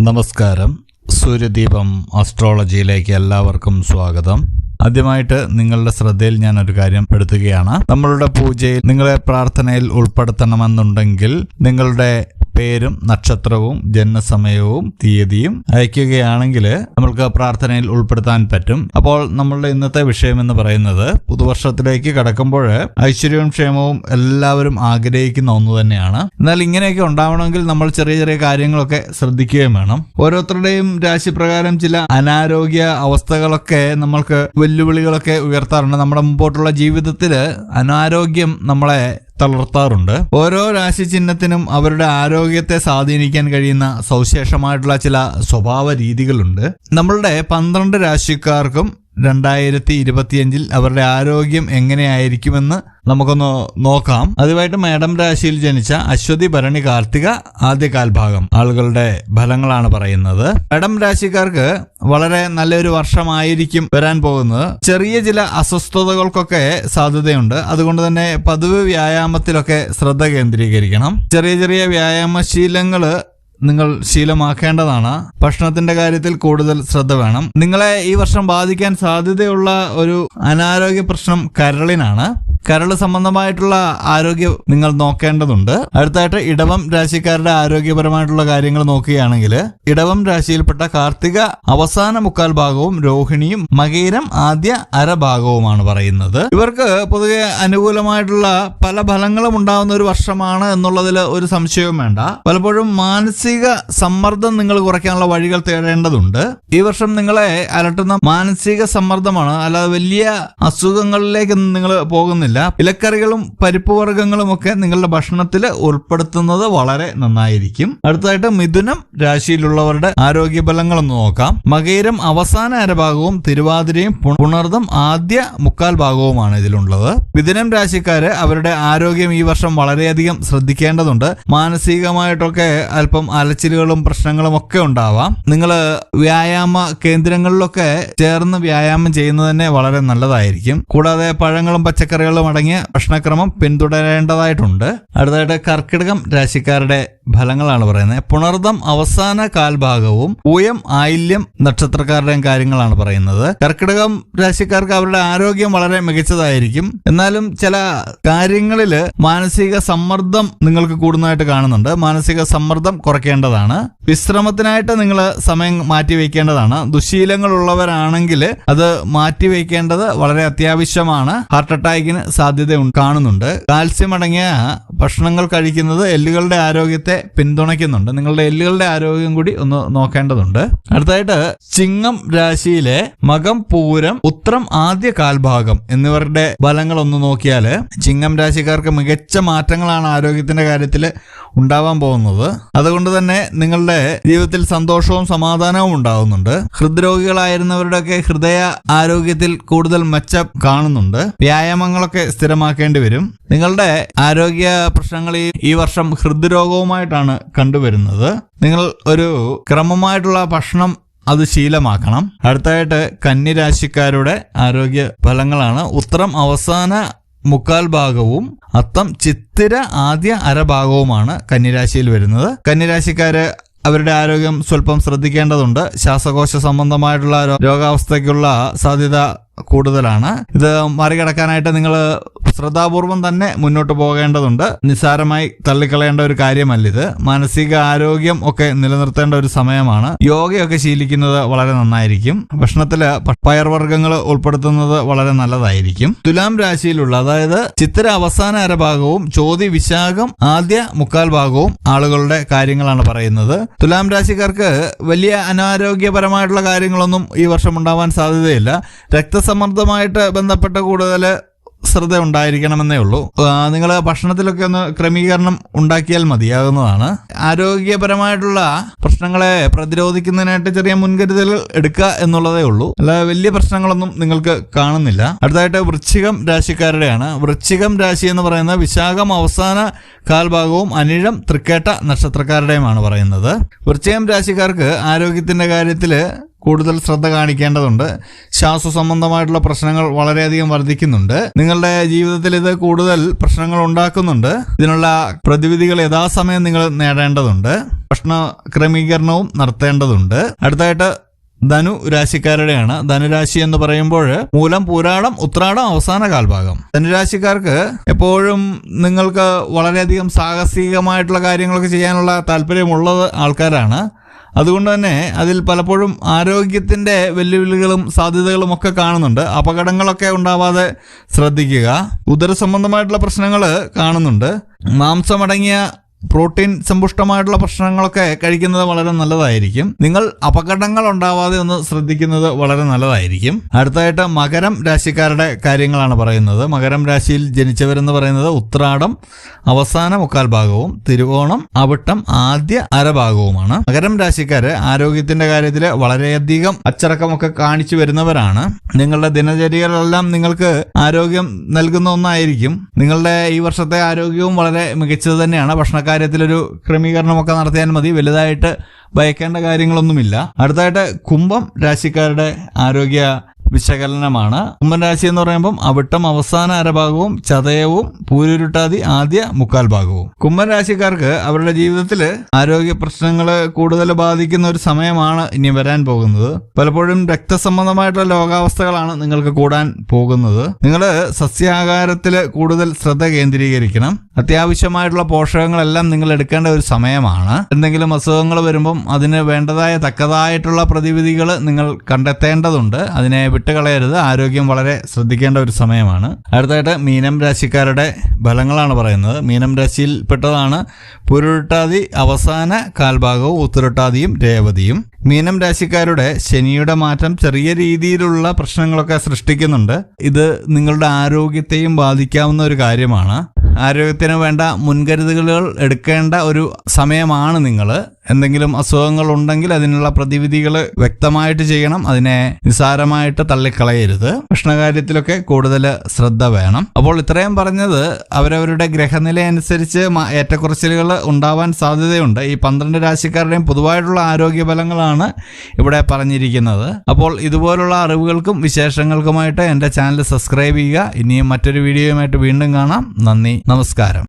നമസ്കാരം. സൂര്യദീപം അസ്ട്രോളജിയിലേക്ക് എല്ലാവർക്കും സ്വാഗതം. ആദ്യമായിട്ട് നിങ്ങളുടെ ശ്രദ്ധയിൽ ഞാൻ ഒരു കാര്യം പെടുത്തുകയാണ്. നമ്മളുടെ പൂജയിൽ നിങ്ങളെ പ്രാർത്ഥനയിൽ ഉൾപ്പെടുത്തണമെന്നുണ്ടെങ്കിൽ നിങ്ങളുടെ പേരും നക്ഷത്രവും ജനനസമയവും തീയതിയും അയക്കുകയാണെങ്കിൽ നമ്മൾക്ക് പ്രാർത്ഥനയിൽ ഉൾപ്പെടുത്താൻ പറ്റും. അപ്പോൾ നമ്മളുടെ ഇന്നത്തെ വിഷയം എന്ന് പറയുന്നത് പുതുവർഷത്തിലേക്ക് കടക്കുമ്പോൾ ഐശ്വര്യവും ക്ഷേമവും എല്ലാവരും ആഗ്രഹിക്കുന്ന ഒന്ന് തന്നെയാണ്. എന്നാൽ ഇങ്ങനെയൊക്കെ ഉണ്ടാവണമെങ്കിൽ നമ്മൾ ചെറിയ ചെറിയ കാര്യങ്ങളൊക്കെ ശ്രദ്ധിക്കുകയും വേണം. ഓരോരുത്തരുടെയും രാശിപ്രകാരം ചില അനാരോഗ്യ അവസ്ഥകളൊക്കെ നമ്മൾക്ക് വെല്ലുവിളികളൊക്കെ ഉയർത്താറുണ്ട്. നമ്മുടെ മുമ്പോട്ടുള്ള ജീവിതത്തിൽ അനാരോഗ്യം നമ്മളെ തളർത്താറുണ്ട്. ഓരോ രാശി ചിഹ്നത്തിനും അവരുടെ ആരോഗ്യത്തെ സ്വാധീനിക്കാൻ കഴിയുന്ന സവിശേഷമായിട്ടുള്ള ചില സ്വഭാവ രീതികളുണ്ട്. നമ്മളുടെ പന്ത്രണ്ട് രാശിക്കാർക്കും രണ്ടായിരത്തി ഇരുപത്തിയഞ്ചിൽ അവരുടെ ആരോഗ്യം എങ്ങനെയായിരിക്കുമെന്ന് നമുക്കൊന്ന് നോക്കാം. ആദ്യമായിട്ട് മേഡം രാശിയിൽ ജനിച്ച അശ്വതി ഭരണി കാർത്തിക ആദ്യ കാൽഭാഗം ആളുകളുടെ ഫലങ്ങളാണ് പറയുന്നത്. മേഡം രാശിക്കാർക്ക് വളരെ നല്ലൊരു വർഷമായിരിക്കും വരാൻ പോകുന്നത്. ചെറിയ ചില അസ്വസ്ഥതകൾക്കൊക്കെ സാധ്യതയുണ്ട്. അതുകൊണ്ട് തന്നെ പതിവ് വ്യായാമത്തിലൊക്കെ ശ്രദ്ധ കേന്ദ്രീകരിക്കണം. ചെറിയ ചെറിയ വ്യായാമ ശീലങ്ങൾ നിങ്ങൾ ശീലമാക്കേണ്ടതാണ്. ഭക്ഷണത്തിന്റെ കാര്യത്തിൽ കൂടുതൽ ശ്രദ്ധ വേണം. നിങ്ങളെ ഈ വർഷം ബാധിക്കാൻ സാധ്യതയുള്ള ഒരു അനാരോഗ്യ പ്രശ്നം കരളിനാണ്. കരൾ സംബന്ധമായിട്ടുള്ള ആരോഗ്യം നിങ്ങൾ നോക്കേണ്ടതുണ്ട്. അടുത്തായിട്ട് ഇടവം രാശിക്കാരുടെ ആരോഗ്യപരമായിട്ടുള്ള കാര്യങ്ങൾ നോക്കുകയാണെങ്കിൽ ഇടവം രാശിയിൽപ്പെട്ട കാർത്തിക അവസാന മുക്കാൽ ഭാഗവും രോഹിണിയും മകീരം ആദ്യ അരഭാഗവുമാണ് പറയുന്നത്. ഇവർക്ക് പൊതുവെ അനുകൂലമായിട്ടുള്ള പല ഫലങ്ങളും ഉണ്ടാകുന്ന ഒരു വർഷമാണ് എന്നുള്ളതിൽ ഒരു സംശയവും വേണ്ട. പലപ്പോഴും മാനസിക സമ്മർദ്ദം നിങ്ങൾ കുറയ്ക്കാനുള്ള വഴികൾ തേടേണ്ടതുണ്ട്. ഈ വർഷം നിങ്ങളെ അലട്ടുന്ന മാനസിക സമ്മർദ്ദമാണ് അല്ലാതെ വലിയ അസുഖങ്ങളിലേക്ക് നിങ്ങൾ പോകുന്നില്ല. ഇലക്കറികളും പരിപ്പ് വർഗങ്ങളും ഒക്കെ നിങ്ങളുടെ ഭക്ഷണത്തിൽ ഉൾപ്പെടുത്തുന്നത് വളരെ നന്നായിരിക്കും. അടുത്തതായിട്ട് മിഥുനം രാശിയിലുള്ളവരുടെ ആരോഗ്യ ഫലങ്ങളൊന്ന് നോക്കാം. മകയിരം അവസാന അരഭാഗവും തിരുവാതിരയും പുണർദം ആദ്യ മുക്കാൽ ഭാഗവുമാണ് ഇതിലുള്ളത്. മിഥുനം രാശിക്കാര് അവരുടെ ആരോഗ്യം ഈ വർഷം വളരെയധികം ശ്രദ്ധിക്കേണ്ടതുണ്ട്. മാനസികമായിട്ടൊക്കെ അല്പം അലച്ചിലുകളും പ്രശ്നങ്ങളും ഒക്കെ ഉണ്ടാവാം. നിങ്ങൾ വ്യായാമ കേന്ദ്രങ്ങളിലൊക്കെ ചേർന്ന് വ്യായാമം ചെയ്യുന്നത് തന്നെ വളരെ നല്ലതായിരിക്കും. കൂടാതെ പഴങ്ങളും പച്ചക്കറികളും അടങ്ങിയ ഭക്ഷണക്രമം പിന്തുടരേണ്ടതായിട്ടുണ്ട്. അടുത്തതായിട്ട് കർക്കിടകം രാശിക്കാരുടെ ഫലങ്ങളാണ് പറയുന്നത്. പുണർദം അവസാന കാൽഭാഗവും പൂയം ആയില്യം നക്ഷത്രക്കാരുടെയും കാര്യങ്ങളാണ് പറയുന്നത്. കർക്കിടകം രാശിക്കാർക്ക് അവരുടെ ആരോഗ്യം വളരെ മികച്ചതായിരിക്കും. എന്നാലും ചില കാര്യങ്ങളിൽ മാനസിക സമ്മർദ്ദം നിങ്ങൾക്ക് കൂടുന്നതായിട്ട് കാണുന്നുണ്ട്. മാനസിക സമ്മർദ്ദം കുറയ്ക്കേണ്ടതാണ്. വിശ്രമത്തിനായിട്ട് നിങ്ങൾ സമയം മാറ്റിവെക്കേണ്ടതാണ്. ദുശീലങ്ങളുള്ളവരാണെങ്കിൽ അത് മാറ്റിവെക്കേണ്ടത് വളരെ അത്യാവശ്യമാണ്. ഹാർട്ട് അറ്റാക്കിന് സാധ്യത കാണുന്നുണ്ട്. കാൽസ്യം അടങ്ങിയ ഭക്ഷണങ്ങൾ കഴിക്കുന്നത് എല്ലുകളുടെ ആരോഗ്യത്തെ പിന്തുണയ്ക്കുന്നുണ്ട്. നിങ്ങളുടെ എല്ലുകളുടെ ആരോഗ്യം കൂടി ഒന്ന് നോക്കേണ്ടതുണ്ട്. അടുത്തായിട്ട് ചിങ്ങം രാശിയിലെ മകം പൂരം ഉത്രം ആദ്യ കാൽഭാഗം എന്നിവരുടെ ഫലങ്ങൾ ഒന്ന് നോക്കിയാൽ ചിങ്ങം രാശിക്കാർക്ക് മികച്ച മാറ്റങ്ങളാണ് ആരോഗ്യത്തിന്റെ കാര്യത്തിൽ ഉണ്ടാവാൻ പോകുന്നത്. അതുകൊണ്ട് തന്നെ നിങ്ങളുടെ ജീവിതത്തിൽ സന്തോഷവും സമാധാനവും ഉണ്ടാവുന്നുണ്ട്. ഹൃദ്രോഗികളായിരുന്നവരുടെയൊക്കെ ഹൃദയ ആരോഗ്യത്തിൽ കൂടുതൽ മെച്ചം കാണുന്നുണ്ട്. വ്യായാമങ്ങളൊക്കെ സ്ഥിരമാക്കേണ്ടി വരും. നിങ്ങളുടെ ആരോഗ്യ പ്രശ്നങ്ങൾ ഈ- വർഷം ഹൃദ്രോഗവുമായിട്ടാണ് കണ്ടുവരുന്നത്. നിങ്ങൾ ഒരു ക്രമമായിട്ടുള്ള ഭക്ഷണം അത് ശീലമാക്കണം. അടുത്തായിട്ട് കന്നിരാശിക്കാരുടെ ആരോഗ്യ ഫലങ്ങളാണ്. ഉത്തരം അവസാന മുക്കാൽ ഭാഗവും അത്തം ചിത്തിര ആദ്യ അരഭാഗവുമാണ് കന്നിരാശിയിൽ വരുന്നത്. കന്നിരാശിക്കാര് അവരുടെ ആരോഗ്യം സ്വല്പം ശ്രദ്ധിക്കേണ്ടതുണ്ട്. ശ്വാസകോശ സംബന്ധമായിട്ടുള്ള രോഗാവസ്ഥയ്ക്കുള്ള സാധ്യത കൂടുതലാണ്. ഇത് മറികടക്കാനായിട്ട് നിങ്ങൾ ശ്രദ്ധാപൂർവം തന്നെ മുന്നോട്ട് പോകേണ്ടതുണ്ട്. നിസ്സാരമായി തള്ളിക്കളയേണ്ട ഒരു കാര്യമല്ല ഇത് മാനസിക ആരോഗ്യം ഒക്കെ നിലനിർത്തേണ്ട ഒരു സമയമാണ്. യോഗയൊക്കെ ശീലിക്കുന്നത് വളരെ നന്നായിരിക്കും. ഭക്ഷണത്തിൽ പയർവർഗങ്ങൾ ഉൾപ്പെടുത്തുന്നത് വളരെ നല്ലതായിരിക്കും. തുലാം രാശിയിലുള്ള അതായത് ചിത്ര അവസാന അരഭാഗവും ചോതി വിശാഖം ആദ്യ മുക്കാൽ ഭാഗവും ആളുകളുടെ കാര്യങ്ങളാണ് പറയുന്നത്. തുലാം രാശിക്കാർക്ക് വലിയ അനാരോഗ്യപരമായിട്ടുള്ള കാര്യങ്ങളൊന്നും ഈ വർഷം ഉണ്ടാവാൻ സാധ്യതയില്ല. രക്തസമ്മർദ്ദമായിട്ട് ബന്ധപ്പെട്ട കൂടുതൽ ശ്രദ്ധ ഉണ്ടായിരിക്കണമെന്നേ ഉള്ളൂ. നിങ്ങൾ ഭക്ഷണത്തിലൊക്കെ ഒന്ന് ക്രമീകരണം ഉണ്ടാക്കിയാൽ മതിയാകുന്നതാണ്. ആരോഗ്യപരമായിട്ടുള്ള പ്രശ്നങ്ങളെ പ്രതിരോധിക്കുന്നതിനായിട്ട് ചെറിയ മുൻകരുതലുകൾ എടുക്കുക എന്നുള്ളതേ ഉള്ളൂ. അല്ല വലിയ പ്രശ്നങ്ങളൊന്നും നിങ്ങൾക്ക് കാണുന്നില്ല. അടുത്തതായിട്ട് വൃശ്ചികം രാശിക്കാരുടെയാണ്. വൃശ്ചികം രാശി എന്ന് പറയുന്ന വിശാഖം അവസാന കാൽഭാഗവും അനിഴം തൃക്കേട്ട നക്ഷത്രക്കാരുടെയുമാണ് പറയുന്നത്. വൃശ്ചികം രാശിക്കാർക്ക് ആരോഗ്യത്തിന്റെ കാര്യത്തിൽ കൂടുതൽ ശ്രദ്ധ കാണിക്കേണ്ടതുണ്ട്. ശ്വാസ സംബന്ധമായിട്ടുള്ള പ്രശ്നങ്ങൾ വളരെയധികം വർദ്ധിക്കുന്നുണ്ട്. നിങ്ങളുടെ ജീവിതത്തിൽ ഇത് കൂടുതൽ പ്രശ്നങ്ങൾ ഉണ്ടാക്കുന്നുണ്ട്. ഇതിനുള്ള പ്രതിവിധികൾ യഥാസമയം നിങ്ങൾ നേടേണ്ടതുണ്ട്. ഭക്ഷണ ക്രമീകരണവും നടത്തേണ്ടതുണ്ട്. അടുത്തായിട്ട് ധനു രാശിക്കാരുടെയാണ്. ധനുരാശി എന്ന് പറയുമ്പോൾ മൂലം പൂരാടം ഉത്രാടം അവസാന കാൽഭാഗം. ധനുരാശിക്കാർക്ക് എപ്പോഴും നിങ്ങൾക്ക് വളരെയധികം സാഹസികമായിട്ടുള്ള കാര്യങ്ങളൊക്കെ ചെയ്യാനുള്ള താല്പര്യമുള്ളത് ആൾക്കാരാണ്. അതുകൊണ്ട് തന്നെ അതിൽ പലപ്പോഴും ആരോഗ്യത്തിന്റെ വെല്ലുവിളികളും സാധ്യതകളും ഒക്കെ കാണുന്നുണ്ട്. അപകടങ്ങളൊക്കെ ഉണ്ടാവാതെ ശ്രദ്ധിക്കുക. ഉദര സംബന്ധമായിട്ടുള്ള പ്രശ്നങ്ങൾ കാണുന്നുണ്ട്. മാംസമടങ്ങിയ പ്രോട്ടീൻ സമ്പുഷ്ടമായിട്ടുള്ള ഭക്ഷണങ്ങളൊക്കെ കഴിക്കുന്നത് വളരെ നല്ലതായിരിക്കും. നിങ്ങൾ അപകടങ്ങൾ ഉണ്ടാവാതെ ഒന്ന് ശ്രദ്ധിക്കുന്നത് വളരെ നല്ലതായിരിക്കും. അടുത്തായിട്ട് മകരം രാശിക്കാരുടെ കാര്യങ്ങളാണ് പറയുന്നത്. മകരം രാശിയിൽ ജനിച്ചവരെന്ന് പറയുന്നത് ഉത്രാടം അവസാന മുക്കാൽ ഭാഗവും തിരുവോണം അവിട്ടം ആദ്യ അരഭാഗവുമാണ്. മകരം രാശിക്കാര് ആരോഗ്യത്തിന്റെ കാര്യത്തിൽ വളരെയധികം അച്ചടക്കമൊക്കെ കാണിച്ചു വരുന്നവരാണ്. നിങ്ങളുടെ ദിനചര്യകളെല്ലാം നിങ്ങൾക്ക് ആരോഗ്യം നൽകുന്ന ഒന്നായിരിക്കും. നിങ്ങളുടെ ഈ വർഷത്തെ ആരോഗ്യവും വളരെ മികച്ചത് തന്നെയാണ്. ഭക്ഷണക്കാര്യത്തിലൊരു ക്രമീകരണമൊക്കെ നടത്തിയാൽ മതി. വലുതായിട്ട് ഭയക്കേണ്ട കാര്യങ്ങളൊന്നുമില്ല. അടുത്തായിട്ട് കുംഭം രാശിക്കാരുടെ ആരോഗ്യ വിശകലനമാണ്. കുംഭരാശി എന്ന് പറയുമ്പം അവിട്ടം അവസാന അരഭാഗവും ചതയവും പൂരുരുട്ടാതി ആദ്യ മുക്കാൽ ഭാഗവും. കുംഭരാശിക്കാർക്ക് അവരുടെ ജീവിതത്തിൽ ആരോഗ്യ പ്രശ്നങ്ങൾ കൂടുതൽ ബാധിക്കുന്ന ഒരു സമയമാണ് ഇനി വരാൻ പോകുന്നത്. പലപ്പോഴും രക്തസംബന്ധമായിട്ടുള്ള രോഗാവസ്ഥകളാണ് നിങ്ങൾക്ക് കൂടാൻ പോകുന്നത്. നിങ്ങൾ സസ്യാഹാരത്തിൽ കൂടുതൽ ശ്രദ്ധ കേന്ദ്രീകരിക്കണം. അത്യാവശ്യമായിട്ടുള്ള പോഷകങ്ങളെല്ലാം നിങ്ങൾ എടുക്കേണ്ട ഒരു സമയമാണ്. എന്തെങ്കിലും അസുഖങ്ങൾ വരുമ്പം അതിന് വേണ്ടതായ തക്കതായിട്ടുള്ള പ്രതിവിധികൾ നിങ്ങൾ കണ്ടെത്തേണ്ടതുണ്ട്. അതിനെ വിട്ടുകളയരുത്. ആരോഗ്യം വളരെ ശ്രദ്ധിക്കേണ്ട ഒരു സമയമാണ്. അടുത്തായിട്ട് മീനം രാശിക്കാരുടെ ഫലങ്ങളാണ് പറയുന്നത്. മീനം രാശിയിൽപ്പെട്ടതാണ് പുരുട്ടാതി അവസാന കാൽഭാഗവും ഉത്തരട്ടാതിയും രേവതിയും. മീനം രാശിക്കാരുടെ ശനിയുടെ മാറ്റം ചെറിയ രീതിയിലുള്ള പ്രശ്നങ്ങളൊക്കെ സൃഷ്ടിക്കുന്നുണ്ട്. ഇത് നിങ്ങളുടെ ആരോഗ്യത്തെയും ബാധിക്കാവുന്ന ഒരു കാര്യമാണ്. ആരോഗ്യത്തിന് വേണ്ട മുൻകരുതലുകൾ എടുക്കേണ്ട ഒരു സമയമാണ് നിങ്ങൾ എന്തെങ്കിലും അസുഖങ്ങൾ ഉണ്ടെങ്കിൽ അതിനുള്ള പ്രതിവിധികൾ വ്യക്തമായിട്ട് ചെയ്യണം. അതിനെ നിസ്സാരമായിട്ട് തള്ളിക്കളയരുത്. ഭക്ഷണകാര്യത്തിലൊക്കെ കൂടുതൽ ശ്രദ്ധ വേണം. അപ്പോൾ ഇത്രയും പറഞ്ഞത് അവരവരുടെ ഗ്രഹനില അനുസരിച്ച് ഏറ്റക്കുറച്ചിലുകൾ ഉണ്ടാവാൻ സാധ്യതയുണ്ട്. ഈ പന്ത്രണ്ട് രാശിക്കാരുടെയും പൊതുവായിട്ടുള്ള ആരോഗ്യ ഫലങ്ങളാണ് ഇവിടെ പറഞ്ഞിരിക്കുന്നത്. അപ്പോൾ ഇതുപോലുള്ള അറിവുകൾക്കും വിശേഷങ്ങൾക്കുമായിട്ട് എന്റെ ചാനൽ സബ്സ്ക്രൈബ് ചെയ്യുക. ഇനിയും മറ്റൊരു വീഡിയോയുമായിട്ട് വീണ്ടും കാണാം. നന്ദി. നമസ്കാരം.